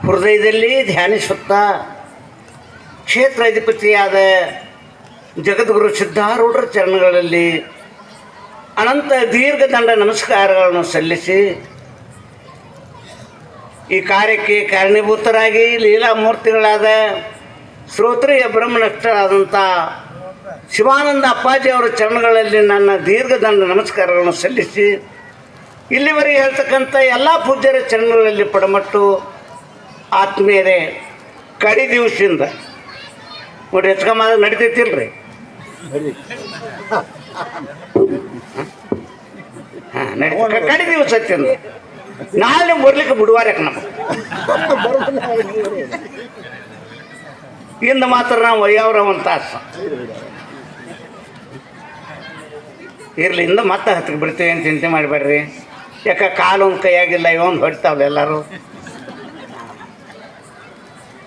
ಹೃದಯದಲ್ಲಿ ಧ್ಯಾನಿಸುತ್ತಾ ಕ್ಷೇತ್ರ ಅಧಿಪತಿಯಾದ ಜಗದ್ಗುರು ಸಿದ್ಧಾರೂಢರ ಚರಣಗಳಲ್ಲಿ ಅನಂತ ದೀರ್ಘದಂಡ ನಮಸ್ಕಾರಗಳನ್ನು ಸಲ್ಲಿಸಿ ಈ ಕಾರ್ಯಕ್ಕೆ ಕಾರಣೀಭೂತರಾಗಿ ಲೀಲಾಮೂರ್ತಿಗಳಾದ ಶ್ರೋತ್ರಿಯ ಬ್ರಹ್ಮನಷ್ಟರಾದಂಥ ಶಿವಾನಂದ ಅಪ್ಪಾಜಿ ಅವರ ಚರಣಗಳಲ್ಲಿ ನನ್ನ ದೀರ್ಘದಂಡ ನಮಸ್ಕಾರಗಳನ್ನು ಸಲ್ಲಿಸಿ ಇಲ್ಲಿವರೆಗೆ ಹೇಳ್ತಕ್ಕಂಥ ಎಲ್ಲ ಪೂಜ್ಯರ ಚರಣಗಳಲ್ಲಿ ಪಡಮಟ್ಟು ಆತ್ಮೀಯರೇ, ಕಡಿ ದಿವಸದಿಂದ. ನೋಡ್ರಿ ಹೆಚ್ಕಮ್ಮ ನಡಿತೈತಿಲ್ರಿ? ಕಡಿ ದಿವಸ ತಿಂದು ನಾಳೆ ಬರ್ಲಿಕ್ಕೆ ಬಿಡುವಾರಕ್ಕೆ ನಮಗೆ? ಇಂದು ಮಾತ್ರ ನಾವು ಒಯ್ಯವ್ರ ಒಂದು ತಾಸು ಇರಲಿ, ಇಂದ ಮತ್ತೆ ಹತ್ತಿಗೆ ಬಿಡ್ತೀವಿ ಏನು ಚಿಂತೆ ಮಾಡಬೇಡ್ರಿ. ಯಾಕೆ ಕಾಲು ಒಂದು ಕೈಯಾಗಿಲ್ಲ ಇವೊಂದು ಹೊಡಿತಾವಲ್ಲ ಎಲ್ಲರೂ?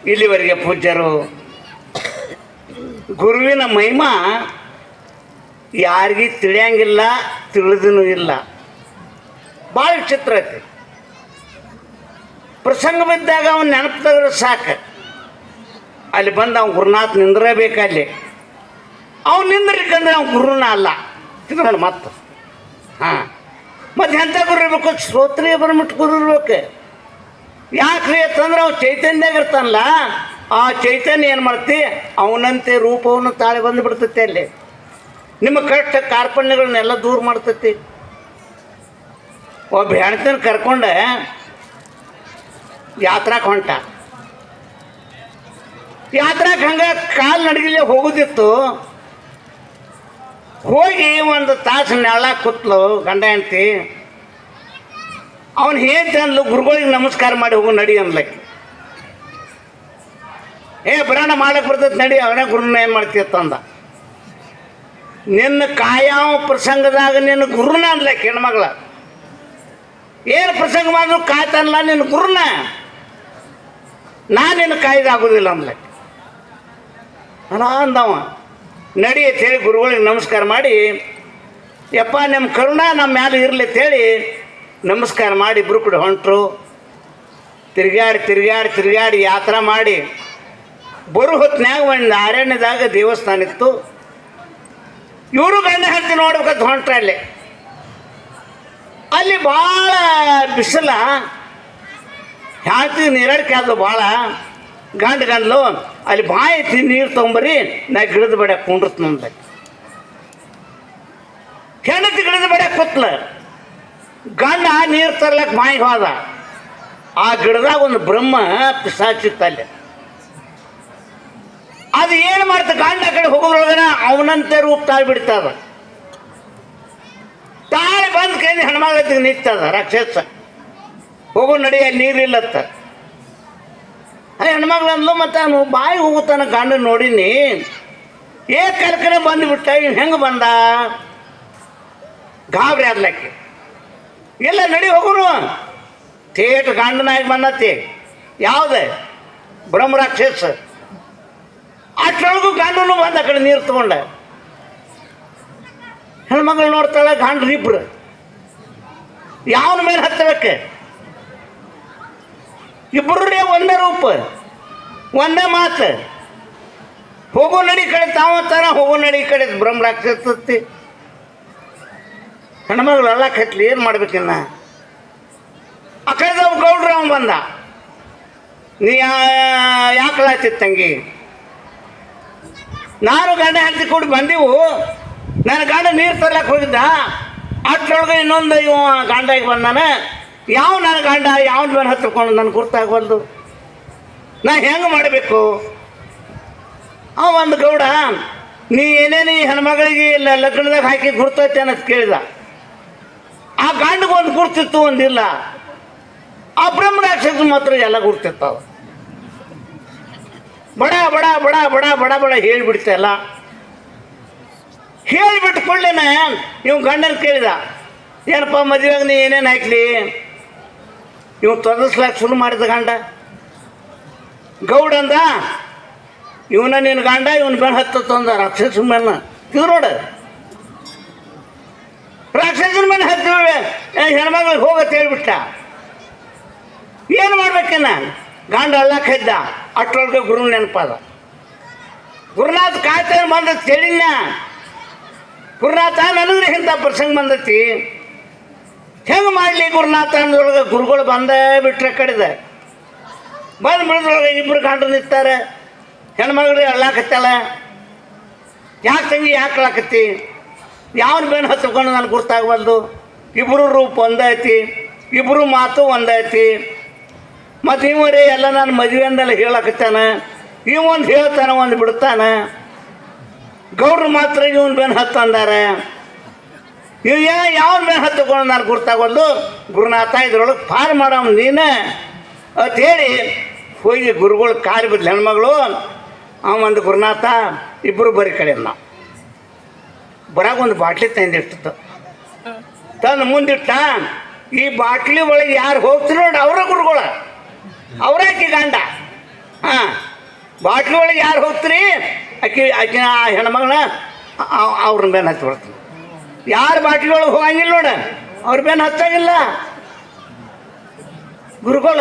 ಇಲ್ಲಿವರೆಗೆ ಪೂಜ್ಯರು. ಗುರುವಿನ ಮಹಿಮಾ ಯಾರಿಗೂ ತಿಳಿಯಂಗಿಲ್ಲ ತಿಳಿದೂ ಇಲ್ಲ. ಭಾಳ ವಿಚಿತ್ರ ಐತಿ. ಪ್ರಸಂಗ ಬಿದ್ದಾಗ ಅವನು ನೆನಪು ತೆಗೆದ್ರೆ ಸಾಕು. ಅಲ್ಲಿ ಬಂದು ಅವನು ಗುರುನಾಥ್ ನಿಂದ್ರಬೇಕು ಅಲ್ಲಿ. ಅವ್ನು ನಿಂದ್ರಿಕಂದ್ರೆ ಅವ್ನು ಗುರುನ ಅಲ್ಲ. ತಿಳ್ಕೊಂಡು ಮತ್ತೆ ಹಾಂ. ಮತ್ತೆ ಎಂಥ ಗುರು ಇರಬೇಕು? ಶ್ರೋತ್ರಿಯ ಬಂದ್ಬಿಟ್ಟು ಗುರು ಇರ್ಬೇಕು. ಯಾಕ್ರಿ ಅಂತಂದ್ರೆ ಅವ್ನು ಚೈತನ್ಯದಾಗ ಇರ್ತಾನಲ್ಲ, ಆ ಚೈತನ್ಯ ಏನು ಮಾಡ್ತಿ? ಅವನಂತೆ ರೂಪವನ್ನು ತಾಳೆ ಬಂದು ಬಿಡ್ತೈತಿ ಅಲ್ಲಿ. ನಿಮ್ಮ ಕಷ್ಟ ಕಾರ್ಪಣ್ಯಗಳನ್ನೆಲ್ಲ ದೂರ ಮಾಡ್ತೈತಿ. ಒಬ್ಬ ಹೆಣ್ತನ ಕರ್ಕೊಂಡೆ, ಯಾತ್ರಾಕ್ ಹೊಂಟ. ಯಾತ್ರಾಕ್ ಹಂಗೆ ಕಾಲು ನಡಗಿಲ್ಲ ಹೋಗುದಿತ್ತು. ಹೋಗಿ ಒಂದು ತಾಸು ನೆಳ ಕುತ್ಲು ಗಂಡ ಹೆಂಡ್ತಿ. ಅವನು ಹೇಳ್ತ ಗುರುಗಳಿಗೆ ನಮಸ್ಕಾರ ಮಾಡಿ ಹೋಗು, ನಡಿ ಅನ್ಲಕ್ಕೆ ಏ ಬರೋಣ ಮಾಡಕ್ಕೆ ಬರ್ತೈತೆ, ನಡಿ, ಅವನೇ ಗುರುನ ಏನು ಮಾಡ್ತಿತ್ತು ಅಂದ. ನಿನ್ನ ಕಾಯಾವ ಪ್ರಸಂಗದಾಗ ನಿನ್ನ ಗುರುನ ಅನ್ಲಕ್ಕೆ ಹೆಣ್ಮಗಳ. ಏನು ಪ್ರಸಂಗ ಮಾಡಿದ್ರು ಕಾಯ್ತಾನಲ್ಲ ನಿನ್ನ ಗುರುನ? ನಿನ್ನ ಕಾಯ್ದಾಗೋದಿಲ್ಲ ಅನ್ಲಕ್ಕೆ ಅಲ್ಲ ಅಂದವ ನಡಿ ಅಂತ ಹೇಳಿ ಗುರುಗಳಿಗೆ ನಮಸ್ಕಾರ ಮಾಡಿ, ಯಪ್ಪ ನಿಮ್ಮ ಕರುಣ ನಮ್ಮ ಮ್ಯಾಲೆ ಇರಲಿ ಅಂತೇಳಿ ನಮಸ್ಕಾರ ಮಾಡಿ ಇಬ್ಬರು ಕೂಡ ಹೊಂಟರು. ತಿರುಗಾಡಿ ತಿರುಗಾಡಿ ತಿರುಗಾಡಿ ಯಾತ್ರಾ ಮಾಡಿ ಬರು ಹೊತ್ತಿನಾಗ ಒಂದು ಅರಣ್ಯದಾಗ ದೇವಸ್ಥಾನ ಇತ್ತು. ಇವರು ಗಂಡ ಹತ್ತಿ ನೋಡ್ಬೇಕಂತ ಹೊಂಟ್ರೆ ಅಲ್ಲಿ. ಅಲ್ಲಿ ಭಾಳ ಬಿಸಿಲ. ಹ್ಯಾತಿ ನೀರಡಿಕೆ ಆದವು ಭಾಳ. ಗಂಡ ಗಂಡಲು, ಅಲ್ಲಿ ಬಾಯಿ ಐತಿ ನೀರು ತೊಗೊಂಬರಿ, ನಾ ಗಿಡದ ಬಡ ಕುಂಡ್ರತ್ ನಂದ ಹೆಂಡತಿ ಗಿಡದ ಬಡ ಕೂತ್ಲ. ಗಂಡ ನೀರು ತರ್ಲಕ್ಕೆ ಬಾಯಿಗೆ ಹೋದ. ಆ ಗಿಡದಾಗ ಒಂದು ಬ್ರಹ್ಮ ಪಿಸಾಚಿತ್ತಲ್ಲಿ. ಅದು ಏನು ಮಾಡ್ತ? ಗಂಡ ಕಡೆ ಹೋಗೋದ್ರೊಳಗನ ಅವನಂತೆ ರೂಪ ತಾಳಿ ಬಿಡ್ತದ. ತಾಳಿ ಬಂದು ಕೈ ಹೆಣ್ಮಗಳತ್ತಿಗೆ ನಿಂತದ ರಾಕ್ಷಸ. ಹೋಗೋ ನಡಿ ಅಲ್ಲಿ ನೀರಿಲ್ಲತ್ತ ಹೆಣ್ಮಗಳು ಅಂದ್ಲು ಮತ್ತು ಅವನು ಬಾಯಿ ಹೋಗುತ್ತಾನ ಗಂಡ ನೋಡಿನಿ. ಏ ಕರ್ಕನೆ ಬಂದುಬಿಟ್ಟ ಇನ್ನು ಹೆಂಗೆ ಬಂದ? ಗಾಬರಿ ಆದ್ಲಕ್ಕೆ. ಇಲ್ಲ ನಡಿ ಹೋಗುನು. ಥೇಟ್ ಗಂಡನಾಗಿ ಬಂದತಿ. ಯಾವುದೇ? ಬ್ರಹ್ಮ ರಾಕ್ಷಸ ಅಷ್ಟರೊಳಗೂ ಗಂಡನು ಬಂದ ಆ ಕಡೆ ನೀರು ತಗೊಂಡ. ಹೆಣ್ಮಗಳು ನೋಡ್ತಾಳೆ ಗಂಡ್ರು ಇಬ್ರು. ಯಾವನ ಮೇಲೆ ಹತ್ತಬೇಕು? ಇಬ್ಬರು ಒಂದೇ ರೂಪ, ಒಂದೇ ಮಾತು. ಹೋಗೋ ನಡಿ ಕಡೆ ತಾವ ತಾನ ಹೋಗೋ ನಡಿ ಕಡೆ ಬ್ರಹ್ಮ ರಾಕ್ಷಸತ್ತಿ ಹೆಣ್ಮಗಳು ಎಲ್ಲ ಕಟ್ಲಿ ಏನು ಮಾಡ್ಬೇಕಿನ್ನ ಕಡೆದ ಗೌಡ್ರು ಅವ್ನು ಬಂದ. ನೀ ಯಾಕಲಾತಿತ್ತು ತಂಗಿ? ನಾನು ಗಂಡ ಹೆಂಡತಿ ಕೂಡಿ ಬಂದೆವು. ನನ್ನ ಗಂಡ ನೀರು ತರ್ಲಕ್ಕೆ ಹೋಗಿದ್ದ. ಅಷ್ಟರೊಳಗೆ ಇನ್ನೊಂದು ಇವ ಗಂಡಾಗಿ ಬಂದಾನೆ ಯಾವ ನನ್ನ ಗಂಡ ಯಾವನ ಮೇಲೆ ನನ್ನ ಗುರ್ತಾಗಿ ಬಂದು? ನಾ ಹೆಂಗೆ ಮಾಡಬೇಕು? ಅವ ಒಂದು ಗೌಡ, ನೀ ಏನೇನು ಈ ಹೆಣ್ಮಗಳಿಗೆ ಲಗ್ನದಾಗ ಹಾಕಿ ಗುರ್ತೈತೆ ಅನ್ನೋದು ಕೇಳಿದ. ಆ ಗಂಡಿಗೆ ಒಂದು ಗುರ್ತಿತ್ತು ಒಂದಿಲ್ಲ. ಆ ಬ್ರಹ್ಮ ರಾಕ್ಷಸ ಮಾತ್ರ ಎಲ್ಲ ಗುರ್ತಿರ್ತಾವ. ಬಡ ಬಡ ಬಡ ಬಡ ಬಡ ಬಡ ಹೇಳಿಬಿಡ್ತಲ್ಲ ಹೇಳಿಬಿಟ್ಟು ಕೊಳ್ಳೇನ ಇವ್ ಗಂಡನ ಕೇಳಿದ, ಏನಪ್ಪ ಮದುವೆಗೆ ನೀ ಏನೇನು ಹಾಕ್ಲಿ? ಇವ್ ತೊದಸ್ಲಾಕ್ ಶುರು ಮಾಡಿದ ಗಂಡ. ಗೌಡ ಅಂದ ಇವನ ನಿನ್ನ ಗಂಡ, ಇವನ್ ಬೆನ್ ಹತ್ತ ಅಂದ ರಾಕ್ಷಸ ಮೇಲೆ ಇದು ನೋಡು ರಾಕ್ಷಸನ ಮನೆ ಹತ್ತಿವೆ ಹೆಣ್ಮಗಳಿಗೆ ಹೋಗತ್ತೆ ಹೇಳ್ಬಿಟ್ಟ. ಏನು ಮಾಡ್ಬೇಕನ್ನ? ಗಂಡ ಅಲ್ಲ ಇದ್ದ. ಅಷ್ಟರೊಳಗೆ ಗುರು ನೆನಪಾದ. ಗುರುನಾಥ್ ಕಾಯ್ತಾನೆ ಮಂದ ಹೇಳಿನ ಗುರುನಾಥ, ನನಗ್ರೆ ಇಂಥ ಪ್ರಸಂಗ ಬಂದತಿ. ಹೆಂಗೆ ಮಾಡಲಿ ಗುರುನಾಥ ಅಂದ್ರೊಳಗೆ ಗುರುಗಳು ಬಂದೇ ಬಿಟ್ರೆ ಕಡಿದ. ಬಂದು ಬಿಡದ್ರೊಳಗೆ ಇಬ್ಬರು ಗಾಂಡ್ರು ನಿಂತಾರೆ. ಹೆಣ್ಮಗಳು ಅಳ್ಳಾಕತ್ತಲ್ಲ ಯಾಕೆ ತಂಗಿ ಯಾಕೆ ಅಳಾಕತ್ತಿ ಯಾವನ ಬೇನ್ ಹತ್ಕೊಂಡು ನನಗೆ ಗುರ್ತಾಗಬಲ್ದು ಇಬ್ಬರು ರೂಪ ಒಂದೈತಿ ಇಬ್ಬರು ಮಾತು ಒಂದೈತಿ. ಮತ್ತು ಇವರೇ ಎಲ್ಲ ನಾನು ಮದುವೆ ಅಂದೆಲ್ಲ ಹೇಳಕತ್ತಾನ? ಇವೊಂದು ಹೇಳ್ತಾನ, ಒಂದು ಬಿಡ್ತಾನ? ಗೌಡ್ರು ಮಾತ್ರ ಇವನ್ ಬೆನ್ ಹತ್ತು ಅಂದಾರ? ಇವ್ ಯಾ ಯಾವ ಮೇಲೆ ಹತ್ತುಕೊಂಡು ನಾನು ಗುರ್ತಾಗಲ್ದು ಗುರುನಾಥ ಇದ್ರೊಳಗೆ ಪಾರ್ ಮಾಡವ್ ನೀನು. ಅಂತ ಹೇಳಿ, ಹೋಗಿ ಗುರುಗಳು ಕಾರಿ ಬಿದ್ದ ಹೆಣ್ಮಗಳು ಅವ ಒಂದು ಗುರುನಾಥ ಇಬ್ಬರು ಬರೀ ಕಡೆ ನಾವು ಬರಾಗ ಒಂದು ಬಾಟ್ಲಿ ತಂದಿಟ್ಟಿತ್ತು. ತಂದು ಮುಂದಿಟ್ಟ ಈ ಬಾಟ್ಲಿ ಒಳಗೆ ಯಾರು ಹೋಗ್ತೀರ ನೋಡಿ ಅವರ ಗುರುಗಳ ಆಕೆ ಗಂಡ? ಹಾಂ, ಬಾಟ್ಲಿ ಒಳಗೆ ಯಾರು ಹೋಗ್ತೀರಿ? ಆಕೆ ಆಕೆ ಆ ಹೆಣ್ಮಗಳ ಅವ್ರನ್ನ ಬೆನ್ನು ಹತ್ತಿ ಬಿಡ್ತೀನಿ. ಯಾರು ಬಾಟ್ಲಿ ಒಳಗೆ ಹೋಗಂಗಿಲ್ಲ ನೋಡ, ಅವ್ರ ಬೆನ್ನು ಹತ್ತಾಗಿಲ್ಲ. ಗುರುಗಳ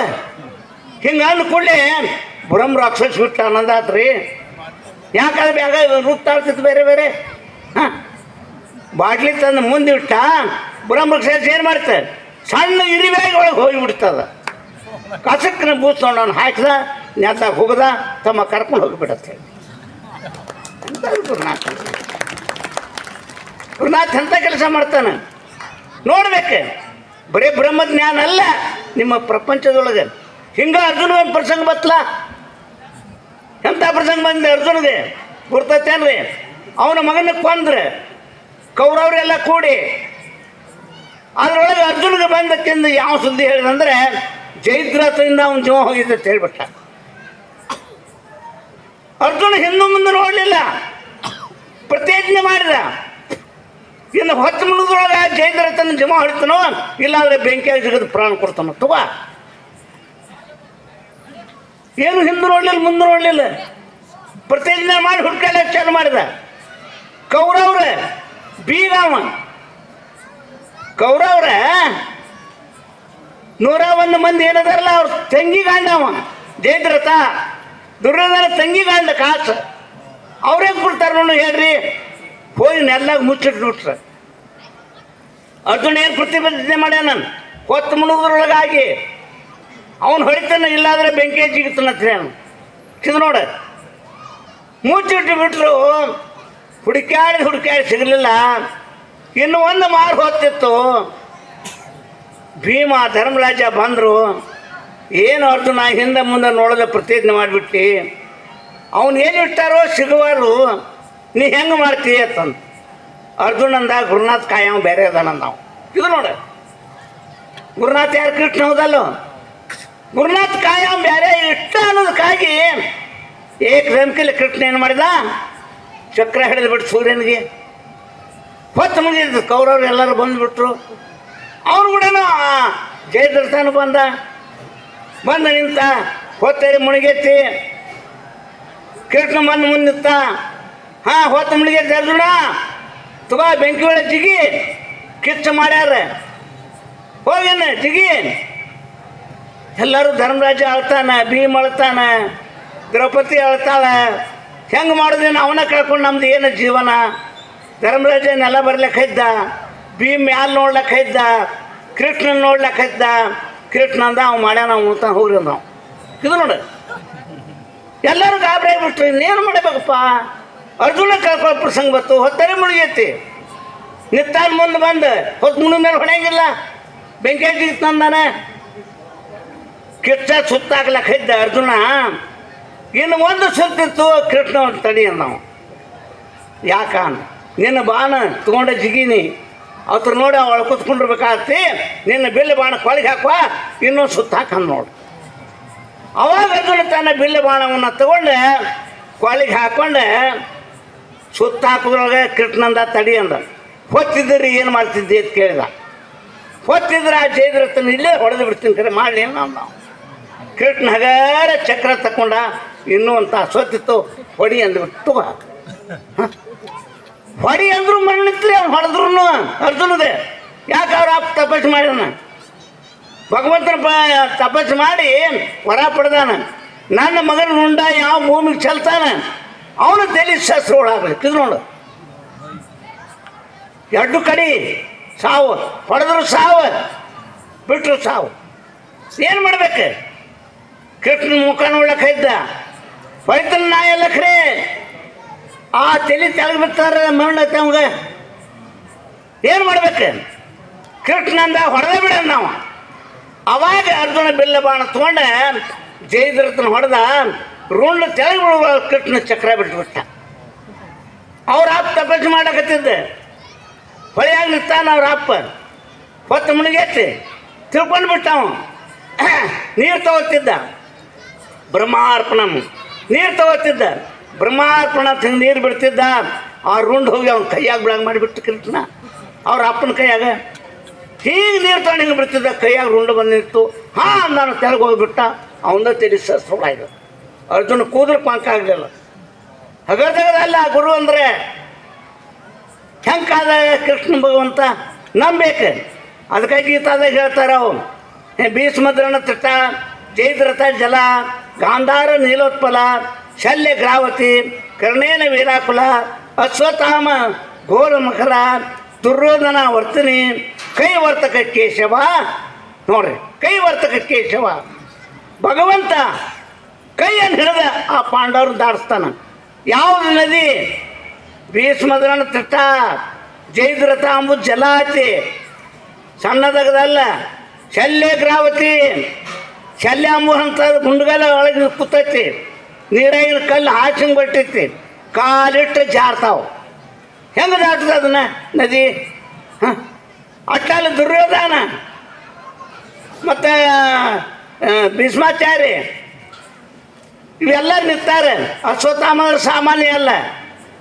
ಹಿಂಗೆ ಅಂದ ಬ್ರಹ್ಮ ರಾಕ್ಷಸ ಬಿಟ್ಟ ಅನ್ನೋದಾತ್ರಿ ಯಾಕಂದ್ರೆ ಬೇಗ ರೂಪ್ತಾಳ್ತಿತ್ತು ಬೇರೆ ಬೇರೆ? ಬಾಟ್ಲಿ ತಂದು ಮುಂದಿಟ್ಟ ಇಟ್ಟ ಬುರಂ ರಾಕ್ಷಸ ಏನು ಮಾಡ್ತಾರೆ ಸಣ್ಣ ಇರಿವ್ಯಾಗಿ ಒಳಗೆ ಹೋಗಿಬಿಡ್ತದ. ಕಸಕ್ಕನ ಬೂಸ್ಕೊಂಡು ಅವ್ನು ಹಾಕಿದ, ನೆತ್ತಾಗ ಹೋಗದ, ತಮ್ಮ ಕರ್ಕೊಂಡು ಹೋಗಿಬಿಡತ್ತೆ. ಗುರುನಾಥ ಗುರುನಾಥ್ ಎಂಥ ಕೆಲಸ ಮಾಡ್ತಾನೆ? ನೋಡ್ಬೇಕು. ಬರೀ ಬ್ರಹ್ಮಜ್ಞಾನ ಅಲ್ಲ, ನಿಮ್ಮ ಪ್ರಪಂಚದೊಳಗೆ. ಹಿಂಗ ಅರ್ಜುನ ಒಂದು ಪ್ರಸಂಗ ಬತ್ತಲ ಎಂಥ ಪ್ರಸಂಗ ಬಂದಿದೆ ಅರ್ಜುನಿಗೆ? ಗುರ್ತೈತೇನ್ರಿ? ಅವನ ಮಗನ ಕೊಂದ್ರೆ ಕೌರವರೆಲ್ಲ ಕೂಡಿ ಅದರೊಳಗೆ ಅರ್ಜುನಿಗೆ ಬಂದಕ್ಕಿಂತ ಯಾವ ಸುದ್ದಿ ಹೇಳಿದಂದ್ರೆ ಜೈದ್ರಥದಿಂದ ಅವನ ಜೀವ ಹೋಗಿದ್ದೆ ಹೇಳ್ಬಿಟ್ಟ. ಅರ್ಜುನ ಹಿಂದೂ ಮುಂದೆ ನೋಡಲಿಲ್ಲ. ಪ್ರತಿಜ್ಞೆ ಮಾಡಿದ. ಇನ್ನು ಹೊತ್ತು ಮುಳುದ್ರೊಳಗೆ ಜೈದ್ರಥನ ಜಮ ಹೊಡಿತಾನೋ ಇಲ್ಲಾಂದ್ರೆ ಬೆಂಕಿಯಾಗಿ ಸಿಗದು ಪ್ರಾಣ ಕೊಡ್ತಾನೋ, ತುಗ. ಏನು ಹಿಂದೆ ನೋಡಲಿಲ್ಲ, ಮುಂದೆ ನೋಡಲಿಲ್ಲ. ಪ್ರತಿಜ್ಞೆ ಮಾಡಿ ಹುಡ್ಕಾಡಕ್ಕೆ ಚಾಲು ಮಾಡಿದ. ಕೌರವ್ರ ಅವ ಕೌರವ್ರ ನೂರ ಒಂದು ಮಂದಿ ಏನದಾರಲ್ಲ ಅವ್ರ ತಂಗಿ ಗಾಂಡವ ಜಯದ್ರಥ ದುರ್ಯೋಧನ ತಂಗಿ ಗಾಂಡ ಕಾಸು. ಅವ್ರೇನು ಕೊಡ್ತಾರೆ ನೋಡು ಹೇಳ್ರಿ. ಹೋಗಿ ನೆಲ್ಲ ಮುಚ್ಚಿಟ್ಟು ನೋಡ್ರ ಅರ್ಜುನ ಏನು ಪ್ರತಿಬದ್ಧತೆ ನಾನು? ಹೊತ್ತು ಮುಳುಗದ್ರೊಳಗಾಗಿ. ಅವನು ಹೊಡಿತಾನೆ ಇಲ್ಲಾದ್ರೆ ಬೆಂಕಿ ಅವನು. ಇದು ನೋಡ. ಮುಚ್ಚಿಟ್ಟು ಬಿಟ್ರು ಹುಡುಕ್ಯಾಡಿ ಹುಡುಕ್ಯಾಡಿ ಸಿಗಲಿಲ್ಲ. ಇನ್ನು ಒಂದು ಮಾರು ಹೊತ್ತಿತ್ತು ಭೀಮ ಧರ್ಮರಾಜ ಬಂದರು, ಏನು ಅರ್ಜುನ, ಹಿಂದೆ ಮುಂದೆ ನೋಡದೆ ಪ್ರತಿಜ್ಞೆ ಮಾಡಿಬಿಟ್ಟು. ಅವನು ಏನು ಇಟ್ಟಾರೋ ಸಿಗುವಾರು ನೀ ಹೆಂಗೆ ಮಾಡ್ತೀಯ ಅಂತಂದು. ಅರ್ಜುನ್ ಅಂದ ಗುರುನಾಥ್ ಕಾಯಂ ಬೇರೆ ಅದಾನಂದ ನಾವು ಇದು ನೋಡ. ಗುರುನಾಥ್ ಯಾರು ಕೃಷ್ಣ ಹೌದಲ್ಲ? ಗುರುನಾಥ್ ಕಾಯಂ ಬೇರೆ ಇಷ್ಟ ಅನ್ನೋದಕ್ಕಾಗಿ ಏಕದಂಕಿಲಿ ಕೃಷ್ಣ ಏನು ಮಾಡಿದ? ಚಕ್ರ ಹಿಡಿದ್ಬಿಟ್ಟು ಸೂರ್ಯನಿಗೆ. ಹೊತ್ತು ಮುಗಿದ ಕೌರವ್ರು ಎಲ್ಲರೂ ಬಂದುಬಿಟ್ರು. ಅವ್ರು ಕೂಡ ಜಯದ್ರಥನ ಬಂದ. ಬಂದ ನಿಂತ ಹೊತ್ತೇರಿ ಮುಳುಗೈತಿ ಕೃಷ್ಣ ಬಂದು ಮುಂದೆ ನಿಂತ ಹಾಂ, ಹೊತ್ತು ಮುಳುಗೆತ್ತಿ ಅರ್ಜುನ ತುಬಾ ಬೆಂಕಿ ಒಳಗೆ ಜಿಗಿ. ಕಿಚ್ಚ ಮಾಡ್ಯಾರ. ಹೋಗೇನ, ಜಿಗಿ. ಎಲ್ಲರೂ ಧರ್ಮರಾಜ ಅಳ್ತಾನ, ಭೀಮ್ ಅಳ್ತಾನ, ದ್ರೌಪದಿ ಅಳ್ತಾಳ. ಹೆಂಗೆ ಮಾಡೋದೇನು ಅವನ ಕಳ್ಕೊಂಡು ನಮ್ದು ಏನು ಜೀವನ? ಧರ್ಮರಾಜ ನೆಲ ಬರ್ಲಿಕ್ಕೆ ಇದ್ದ, ಭೀಮ್ ಮ್ಯಾಲ್ ನೋಡ್ಲಿಕ್ಕೆ ಇದ್ದ, ಕೃಷ್ಣನ್ ನೋಡ್ಲಿಕ್ಕೆ ಇದ್ದ ಕೃಷ್ಣ ಅಂದ, ಅವ್ನು ಮಾಡ್ಯಾನ ನಾವು ಅಂತ ಹೋಗ್ರಿ ಅಂದ ಇದು ನೋಡು. ಎಲ್ಲರೂ ಗಾಬರಿ ಆಗ್ಬಿಟ್ರು, ಇನ್ನೇನು ಮಾಡಬೇಕಪ್ಪ? ಅರ್ಜುನ ಕಳ್ಕೊಳ್ಳೋ ಪ್ರಸಂಗ ಬತ್ತು ಹೊತ್ತರೆ ಮುಳುಗೈತಿ. ನಿತ್ತಾನ್ ಮುಂದೆ ಬಂದು, ಹೊತ್ತು ಮುಣ ಮೇಲೆ ಹೊಡೆಯಂಗಿಲ್ಲ ಬೆಂಕಿ ಹಾಕಿತ್ತು ನಂದಾನೆ ಕಿಚ್ಚ ಸುತ್ತಾಗ್ಲಕ್ಕ ಇದ್ದ ಅರ್ಜುನ. ಇನ್ನು ಒಂದು ಸುತ್ತಿತ್ತು ಕೃಷ್ಣ ತಡಿ ನಾವು. ಯಾಕ ನಿನ್ನ ಬಾಣ ತಗೊಂಡ ಜಿಗಿನಿ. ಅವ್ರ ನೋಡಿ ಅವಳು ಕುತ್ಕೊಂಡಿರ್ಬೇಕಾಗತ್ತಿ. ನಿನ್ನ ಬಿಲ್ಲು ಬಾಣ ಕೊಳಗೆ ಹಾಕುವ, ಇನ್ನೊಂದು ಸುತ್ತ ಹಾಕಂದು ನೋಡು. ಅವಾಗ ತನ್ನ ಬಿಲ್ಲು ಬಾಣವನ್ನು ತಗೊಂಡೆ, ಕೊಳಿಗೆ ಹಾಕೊಂಡೆ, ಸುತ್ತ ಹಾಕೋದ್ರೊಳಗೆ ಕೃಷ್ಣಂದ ತಡಿ ಅಂದ ಹೊತ್ತಿದ್ರಿ ಏನು ಮಾಡ್ತಿದ್ದೆ ಅಂತ ಕೇಳಿದ. ಹೊತ್ತಿದ್ರೆ ಆ ಜಯದ್ರಥನ ಇಲ್ಲೇ ಹೊಡೆದು ಬಿಡ್ತೀನಿ ಕರೆ, ಮಾಡಲಿ ನಾವು ಕೃಷ್ಣ ಹಗಾರ ಚಕ್ರ ತಕೊಂಡ ಇನ್ನೂ ಅಂತ ಸೊತ್ತಿತ್ತು ಹೊಡಿ ಅಂದ್ಬಿಟ್ಟು ಹ? ಹೊಡಿ ಅಂದ್ರು ಮರಣಿತ್ರಿ, ಅವ್ನು ಹೊಡೆದ್ರು ಅರ್ಜುನದೆ. ಯಾಕೆ ಅವ್ರು ಆಪ್ ತಪಸ್ಸು ಮಾಡ್ಯಾನ? ಭಗವಂತನ ತಪಸ್ಸು ಮಾಡಿ ವರ ಪಡೆದಾನ. ನನ್ನ ಮಗನ ಉಂಡ ಯಾವ ಭೂಮಿಗೆ ಚೆಲ್ತಾನ? ಅವನು ದಲಿತ ಶಸ್ತ್ರಗಳಾಗಬೇಕು ಇದು ನೋಡು. ಎರಡು ಕಡೆ ಸಾವು, ಹೊಡೆದ್ರು ಸಾವು ಬಿಟ್ಟರು ಸಾವು. ಏನು ಮಾಡ್ಬೇಕು? ಕೃಷ್ಣನ ಮುಖ ನೋಡಕ್ಕೆ ಇದ್ದ. ಹೊಯ್ತನ ನಾಯ ಖರೆ. ಆ ತಲೆ ತೆಳಗ್ ಬಿಡ್ತಾರೆ ಮಣ್ಣೈತೆ ಅವಂಗ ಏನು ಮಾಡ್ಬೇಕು? ಕೃಷ್ಣಂದ ಹೊಡೆದೇ ಬಿಡ ನಾವು. ಅವಾಗ ಅರ್ಜುನ ಬಿಲ್ಲ ಬಾಣ ತಗೊಂಡ ಜಯದ್ರಥನ ಹೊಡೆದ ರುಂಡ ತೆಳಗ್ ಬಿಡುವ ಕೃಷ್ಣ ಚಕ್ರ ಬಿಟ್ಬಿಟ್ಟ. ಅವ್ರ ಅಪ್ಪ ತಪಸ್ಸು ಮಾಡಕತ್ತಿದ್ದೆ ಹೊಳೆಯಾಗ ನಿಂತಾನ ಅವ್ರ ಅಪ್ಪ ಹೊತ್ತು ಮುಳುಗೈತಿ. ತಿಳ್ಕೊಂಡು ಬಿಟ್ಟವ ನೀರು ತಗೋತಿದ್ದ ಬ್ರಹ್ಮಾರ್ಪಣಂ. ನೀರು ತಗೋತಿದ್ದ. ಬ್ರಹ್ಮಾರ್ಪಣ ಹಿಂಗೆ ನೀರು ಬಿಡ್ತಿದ್ದ. ಆ ರುಂಡ್ ಹೋಗಿ ಅವ್ನ ಕೈಯಾಗ ಬಿಡಂಗೆ ಮಾಡಿಬಿಟ್ಟು ಕೃಷ್ಣ ಅವ್ರ ಅಪ್ಪನ ಕೈಯಾಗ ಹೀಗೆ ನೀರು ತಗೊಂಡು ಹಿಂಗೆ ಬಿಡ್ತಿದ್ದ. ಕೈಯಾಗ ರುಂಡು ಬಂದಿತ್ತು. ಹಾಂ ನಾನು ತೆಳಗೆ ಹೋಗಿಬಿಟ್ಟ. ಅವನ ತಲೆ ಇದು. ಅರ್ಜುನ ಕೂದಲು ಪಾಂಕ ಆಗಲಿಲ್ಲ. ಹಗರ್ದಗದಲ್ಲ ಗುರು ಅಂದರೆ ಹೆಂಗಾದ ಕೃಷ್ಣ ಭಗವಂತ? ನಂಬೇಕು. ಅದಕ್ಕಾಗಿ ಗೀತಾದಾಗ ಹೇಳ್ತಾರೆ ಅವನು. ಭೀಷ್ಮದ್ರಣ ತಟ, ಜೈದ್ರತ ಜಲ ಗಾಂಧಾರ ನೀಲೋತ್ಪಲ, ಶಲ್ಯ ಗ್ರಾವತಿ, ಕರ್ಣೇನ ವೀರಾಕುಲ, ಅಶ್ವತ್ಥಾಮ ಘೋರ ಮಕರ ದುರ್ಯೋಧನ ವರ್ತನಿ ಕೈ ವರ್ತಕ ಕೇಶವ. ನೋಡ್ರಿ ಕೈ ವರ್ತಕ ಕೇಶವ. ಭಗವಂತ ಕೈಯನ್ನು ಹಿಡಿದ ಆ ಪಾಂಡವರು ದಾಡಿಸ್ತಾನ. ಯಾವುದು ನದಿ? ಭೀಷ್ಮದ್ರಣ ತಟ ಜೈದ್ರತ ಅಂಬುದು ಜಲ ಐತಿ ಸಣ್ಣದಾಗದಲ್ಲ, ಶಲ್ಯ ಗ್ರಾವತಿ. ಶಲ್ಯ ಅಂಬು ಅಂತ ಗುಂಡ್ಗಲ ಒಳಗೆ ಕೂತೈತಿ. ನೀರಾಗಿನ ಕಲ್ಲು ಹಾಸಿಂಗ್ ಬರ್ತೈತಿ. ಕಾಲಿಟ್ಟು ಜಾರ್ತಾವ. ಹೆಂಗೆ ದಾಟದ ಅದನ್ನ? ನದಿ? ಹಾಂ? ದುರ್ಯೋಧನ. ಮತ್ತು ಭೀಷ್ಮಾಚಾರಿ. ಇವೆಲ್ಲ ನಿಂತಾರೆ. ಅಶ್ವತ್ಥಾಮ ಸಾಮಾನ್ಯ ಅಲ್ಲ.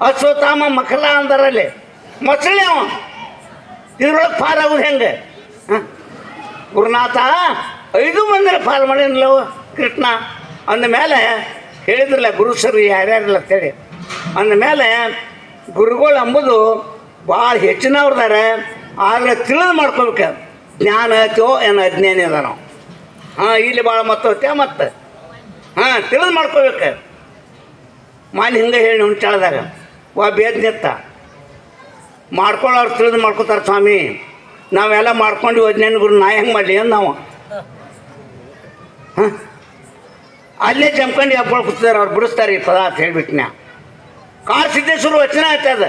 ಅಶ್ವತ್ಥಾಮ ಮಕ್ಕಳ ಅಂದರಲ್ಲಿ. ಮೊಸಳೆ ಅವ. ಇದ್ರೊಳಗೆ ಪಾರಾಗೋದು ಹೆಂಗೆ? ಗುರುನಾಥ ಐದು ಮಂದಿರ ಪಾಲ್ ಮಾಡಿನಲ್ಲವ ಕೃಷ್ಣ. ಅಂದ ಮೇಲೆ ಹೇಳಿದ್ರಲ್ಲ, ಗುರು ಸರ್ ಯಾರ್ಯಾರಿಲ್ಲ ಅಂತೇಳಿ. ಅಂದ ಮೇಲೆ ಗುರುಗಳು ಅಂಬುದು ಭಾಳ ಹೆಚ್ಚಿನವ್ರದಾರೆ, ಆದರೆ ತಿಳಿದು ಮಾಡ್ಕೋಬೇಕು ಜ್ಞಾನ ಐತೋ ಏನು ಅಜ್ಞಾನಿ ಅದ ನಾವು ಹಾಂ, ಇಲ್ಲಿ ಭಾಳ ಮತ್ತೆ ಮತ್ತೆ ಹಾಂ, ತಿಳಿದು ಮಾಡ್ಕೋಬೇಕು ಮಾಲಿ ಹಿಂಗೆ ಹೇಳಿ ಹುಂಚಾಳ್ದಾಗ ವಾ, ಬೇದ ನಿತ್ತ ಮಾಡ್ಕೊಳ್ಳೋರು ತಿಳಿದು ಮಾಡ್ಕೋತಾರೆ ಸ್ವಾಮಿ. ನಾವೆಲ್ಲ ಮಾಡ್ಕೊಂಡು ಅಜ್ಞಾನ ಗುರು ನಾ ಹೆಂಗೆ ಮಾಡಲಿ ಅಂದ್ ನಾವು? ಅಲ್ಲೇ ಜಮ್ಕೊಂಡು ಹಬ್ಬಗಳು ಕೂತಿದ್ದಾರೆ, ಅವ್ರು ಬಿಡಿಸ್ತಾರೆ ಈ ಪದ ಅಂತ ಹೇಳ್ಬಿಟ್ಟು ನಾ. ಕಾರ್ ಸಿದ್ದೇಶ್ವರ ವಚನ ಆಯ್ತದ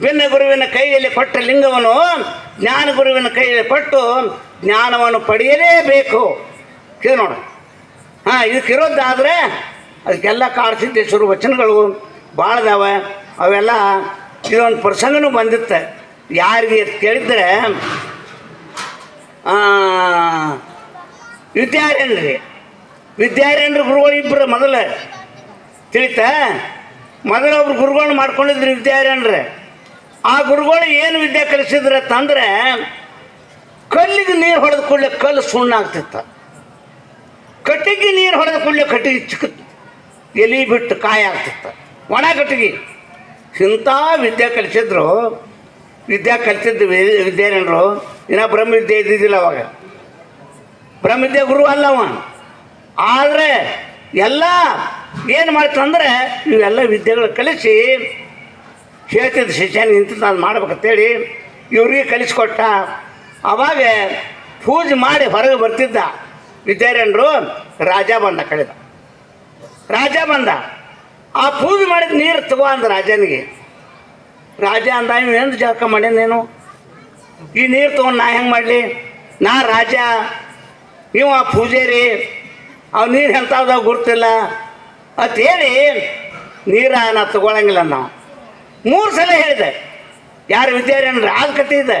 ಭಿನ್ನ ಗುರುವಿನ ಕೈಯಲ್ಲಿ ಕೊಟ್ಟ ಲಿಂಗವನ್ನು ಜ್ಞಾನ ಗುರುವಿನ ಕೈಯಲ್ಲಿ ಕೊಟ್ಟು ಜ್ಞಾನವನ್ನು ಪಡೆಯಲೇಬೇಕು. ಇದು ನೋಡು. ಹಾಂ, ಇದಕ್ಕೆ ಇರೋದಾದರೆ ಅದಕ್ಕೆಲ್ಲ ಕಾರ್ ವಚನಗಳು ಭಾಳ ಅವೆಲ್ಲ ಇದೊಂದು ಪ್ರಸಂಗನೂ ಬಂದಿತ್ತೆ. ಯಾರಿಗೆ ಕೇಳಿದ್ರೆ ವಿದ್ಯಾರಣ್ರಿ ವಿದ್ಯಾರಣ್ರ ಗುರುಗಳು ಇಬ್ಬರು ಮೊದಲು. ತಿಳಿತಾ? ಮೊದಲು ಒಬ್ರು ಗುರುಗಳನ್ನ ಮಾಡ್ಕೊಂಡಿದ್ರು ವಿದ್ಯಾರೇಂದ್ರ. ಆ ಗುರುಗಳು ಏನು ವಿದ್ಯೆ ಕಲಿಸಿದ್ರೆ ತಂದ್ರೆ ಕಲ್ಲಿಗೆ ನೀರು ಹೊಡೆದ ಕೂಡಲೇ ಕಲ್ಲು ಸುಣ್ಣ ಆಗ್ತಿತ್ತ. ಕಟ್ಟಿಗೆ ನೀರು ಹೊಡೆದ ಕೂಡಲೇ ಕಟ್ಟಿಗೆ ಚಿಕ್ಕ ಎಲಿ ಬಿಟ್ಟು ಕಾಯಿ ಆಗ್ತಿತ್ತ. ಒಣ ಕಟ್ಟಿಗೆ. ಇಂಥ ವಿದ್ಯೆ ಕಲಿಸಿದ್ರು. ವಿದ್ಯೆ ಕಲಿಸಿದ್ದು ವಿ- ಇನ್ನೂ ಬ್ರಹ್ಮವಿದ್ಯೆ ಇದ್ದಿದ್ದಿಲ್ಲ ಅವಾಗ. ಬ್ರಹ್ಮವಿದ್ಯೆ ಗುರು ಅಲ್ಲವ ಆದರೆ ಎಲ್ಲ ಏನು ಮಾಡ್ತಂದ್ರೆ ಇವೆಲ್ಲ ವಿದ್ಯೆಗಳು ಕಲಿಸಿ ಹೇಳ್ತಿದ್ದ ಶಿಷ್ಯನ ನಿಂತು ನಾನು ಮಾಡ್ಬೇಕಂತೇಳಿ ಇವ್ರಿಗೆ ಕಲಿಸ್ಕೊಟ್ಟ. ಅವಾಗ ಪೂಜೆ ಮಾಡಿ ಹೊರಗೆ ಬರ್ತಿದ್ದ ವಿದ್ಯಾರ್ಯನರು ರಾಜ ಬಂದ ಕಳೆದ. ರಾಜ ಬಂದ. ಆ ಪೂಜೆ ಮಾಡಿದ ನೀರು ತಗೋ ಅಂದ ರಾಜನಿಗೆ. ರಾಜ ಅಂದ ಏನು ಜಳಕ ಮಾಡ್ಯನೇನು ಈ ನೀರು ತೊಗೊಂಡು ನಾ ಹೆಂಗೆ ಮಾಡಲಿ? ನಾ ರಾಜ, ನೀವು ಆ ಪೂಜಾರಿ ಅವ್ ನೀರು ಎಂಥವ್ದಾವ ಗುರ್ತಿಲ್ಲ. ಅಂತೇಳಿ ನೀರ ನಾ ತಗೊಳಂಗಿಲ್ಲ ನಾವು. ಮೂರು ಸಲ ಹೇಳಿದೆ, ಯಾರು ವಿದ್ಯಾರ್ಥಿ ಆದ ಇದೆ,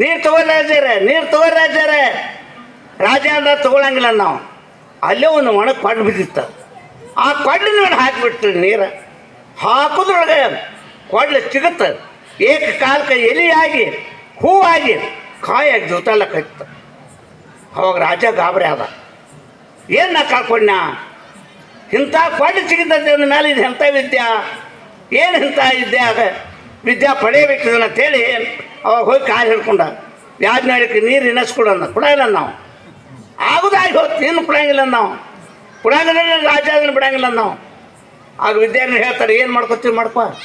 ನೀರು ತಗೋ ರಾಜ್ಯಾರ ನೀರು ತಗೋ ರಾಜ್ಯಾರ ರಾಜ ಅಂದ ತಗೊಳಂಗಿಲ್ಲ ನಾವು. ಅಲ್ಲೇ ಒಂದು ಒಣ ಕೊಡ್ ಬಿದ್ದಿತ್ತು. ಆ ಕೊಡ್ಲಿನ ಮೇಲೆ ಹಾಕಿಬಿಟ್ರಿ ನೀರು. ಹಾಕೋದ್ರೊಳಗೆ ಕೊಡ್ಲು ಸಿಗುತ್ತೆ ಏಕ ಕಾಲಕ್ಕೆ ಎಲಿಯಾಗಿ, ಹೂವಾಗಿ, ಕಾಯಾಗಿ ಜೊತೆಲ್ಲಕ್ಕಿತ್ತು ಅವಾಗ ರಾಜ ಗಾಬರಿ ಆದ. ಏನು ನಾ ಕಳ್ಕೊಂಡ್ನ ಇಂಥ ಕೊಡ್ಲು ಸಿಗಿತೈತೆ ಅಂದ ಮೇಲೆ ಇದು ಎಂಥ ವಿದ್ಯಾ? ಏನು ಇಂಥ ವಿದ್ಯೆ ಅದ? ವಿದ್ಯಾ ಪಡೆಯಬೇಕಿದನ್ನ ಅಂತೇಳಿ ಅವಾಗ ಹೋಗಿ ಕಾಲು ಹಿಡ್ಕೊಂಡ. ಯಾಜ್ಞಾಳಿಕೆ ನೀರು ಇನ್ನಿಸ್ಕೊಡೋಣ ಕೊಡಲ್ಲ ನಾವು. ಆಗುದಾಗಿ ಹೋಗ್ತು ಏನು ಕೊಡಂಗಿಲ್ಲ ನಾವು. ಕೊಡಂಗಿಲ್ಲ ರಾಜ ಬಿಡಂಗಿಲ್ಲ ನಾವು. ಆಗ ವಿದ್ಯಾರ್ಥಿ ಹೇಳ್ತಾರೆ, ಏನು ಮಾಡ್ಕೊತೀವಿ ಮಾಡ್ಕೊ.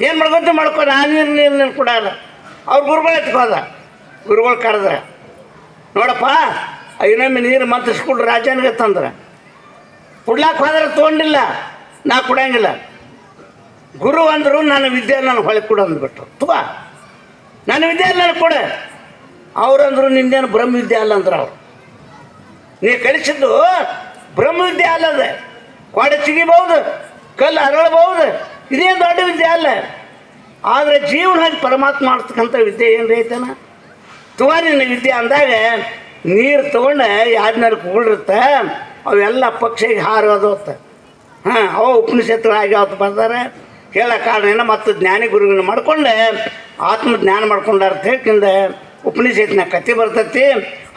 ಏನು ಮಾಡ್ಕೊತೀವಿ ಮಾಡ್ಕೋ, ನಾನು ನೀರು ನೀನು ಕೊಡಲ್ಲ. ಅವ್ರು ಗುರುಗಳು ಎತ್ಕೋದ ಗುರುಗಳು ಕರೆದ್ರೆ. ನೋಡಪ್ಪ ಇನ್ನೊಮ್ಮೆ ನೀರು ಮಂತ್ರಿಸ್ಕೊಡ್ರು ರಾಜನಿಗೆ ತಂದ್ರೆ. ಕುಡ್ಲಾಕ್ ಹೋದ್ರೆ ತೊಗೊಂಡಿಲ್ಲ, ನಾ ಕೊಡಂಗಿಲ್ಲ ಗುರು ಅಂದರು ನನ್ನ ವಿದ್ಯೆ ನನಗೆ ಹೊಳೆ ಕೊಡು ಅಂದ್ಬಿಟ್ರು. ತುಬಾ ನನ್ನ ವಿದ್ಯೆ ನನಗೆ ಕೊಡು. ಅವ್ರಂದ್ರು ಬ್ರಹ್ಮ ವಿದ್ಯೆ ಅಲ್ಲ ಅಂದ್ರೆ ಅವರು. ನೀ ಕಲಿಸಿದ್ದು ಬ್ರಹ್ಮವಿದ್ಯೆ ಅಲ್ಲದೆ ಕೊಡೆ ಚಿಗಿಬಹುದು ಕಲ್ಲು ಅರಳಬಹುದು, ಇದೇನು ದೊಡ್ಡ ವಿದ್ಯೆ ಅಲ್ಲ. ಆದರೆ ಜೀವನ ಪರಮಾತ್ಮ ಮಾಡ್ತಕ್ಕಂಥ ವಿದ್ಯೆ ಏನು ರೈತನ ನಿನ್ನ ವಿದ್ಯೆ ಅಂದಾಗ ನೀರು ತೊಗೊಂಡು ಯಾವ್ದನ್ನಾರು ಕೂಡಿರುತ್ತೆ, ಅವೆಲ್ಲ ಪಕ್ಷಿಗೆ ಹಾರೋದೋತ್ತ ಹಾಂ, ಅವ ಉಪನಿಷತ್ತುಗಳಾಗಿ ಅವತ್ತು ಬರ್ತಾರೆ ಹೇಳೋ ಕಾರಣ ಮತ್ತು ಜ್ಞಾನಿ ಗುರುಗಳನ್ನ ಮಾಡ್ಕೊಂಡೆ ಆತ್ಮ ಜ್ಞಾನ ಮಾಡ್ಕೊಂಡಾರ ಅಂತ ಹೇಳ್ಕಿಂದ ಉಪನಿಷತ್ನ ಕತೆ ಬರ್ತೈತಿ.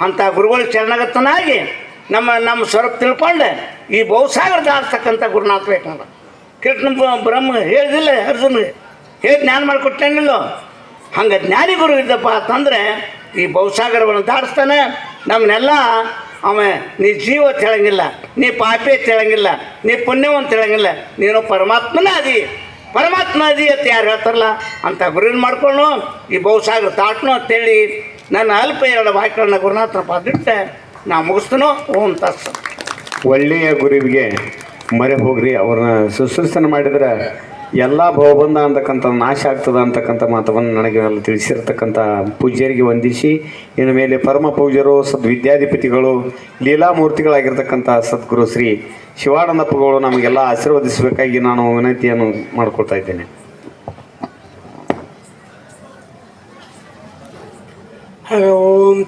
ಅಂಥ ಗುರುಗಳಿಗೆ ಶರಣಾಗತನಾಗಿ ನಮ್ಮ ನಮ್ಮ ಸ್ವರೂಪ ತಿಳ್ಕೊಂಡು ಈ ಬಹುಸಾಗರ ದಾಡ್ತಕ್ಕಂಥ ಗುರುನಾಥ ಬೇಕಂದ ಕೃಷ್ಣ ಬ್ರಹ್ಮ ಹೇಳಿದಿಲ್ಲ ಅರ್ಜುನ್ಗೆ. ಹೇಳಿ ಜ್ಞಾನ ಮಾಡಿಕೊಟ್ಟೇನಿಲ್ಲೋ. ಹಂಗೆ ಜ್ಞಾನಿ ಗುರು ಇದ್ದಪ್ಪ ಅಂತಂದರೆ ಈ ಬಹುಸಾಗರವನ್ನು ದಾಟಿಸ್ತಾನೆ. ನಮ್ಮನ್ನೆಲ್ಲ ಅವ ನೀ ಜೀವ ತಿಳಂಗಿಲ್ಲ, ನೀ ಪಾಪಿ ತಿಳಂಗಿಲ್ಲ, ನೀ ಪುಣ್ಯವಂತ ತಿಳಂಗಿಲ್ಲ, ನೀನು ಪರಮಾತ್ಮನ ಅದಿ. ಪರಮಾತ್ಮ ಅದಿ ಅಂತ ಯಾರು ಹೇಳ್ತಾರಲ್ಲ, ಅಂತ ಗುರಿನ ಮಾಡ್ಕೊಂಡು ಈ ಬಹುಸಾಗರ ತಾಟ್ನು ಅಂತೇಳಿ ನನ್ನ ಅಲ್ಪ ಎರಡು ವಾಕ್ಯಗಳನ್ನ ಗುರುನಾಥನ ಪಾದಿಟ್ಟೆ ನಾ ಮುಗಿಸ್ತನೋ? ಓಂ ತಸ್ ಒಳ್ಳೆಯ ಗುರುವಿಗೆ ಮರೆ ಹೋಗ್ರಿ, ಅವ್ರನ್ನ ಶುಶ್ರೂಷಣೆ ಮಾಡಿದ್ರೆ ಎಲ್ಲ ಭವಬಂಧ ಅಂತಕ್ಕಂಥ ನಾಶ ಆಗ್ತದೆ ಅಂತಕ್ಕಂಥ ಮಾತವನ್ನು ನನಗೆ ಅಲ್ಲಿ ತಿಳಿಸಿರ್ತಕ್ಕಂಥ ಪೂಜ್ಯರಿಗೆ ವಂದಿಸಿ, ಇನ್ನು ಮೇಲೆ ಪರಮ ಪೂಜ್ಯರು, ಸದ್ವಿದ್ಯಾಧಿಪತಿಗಳು, ಲೀಲಾಮೂರ್ತಿಗಳಾಗಿರ್ತಕ್ಕಂಥ ಸದ್ಗುರು ಶ್ರೀ ಶಿವಾನಂದಪ್ಪಗಳು ನಮಗೆಲ್ಲ ಆಶೀರ್ವದಿಸಬೇಕಾಗಿ ನಾನು ವಿನಂತಿಯನ್ನು ಮಾಡ್ಕೊಳ್ತಾ ಇದ್ದೇನೆ. ಓಂ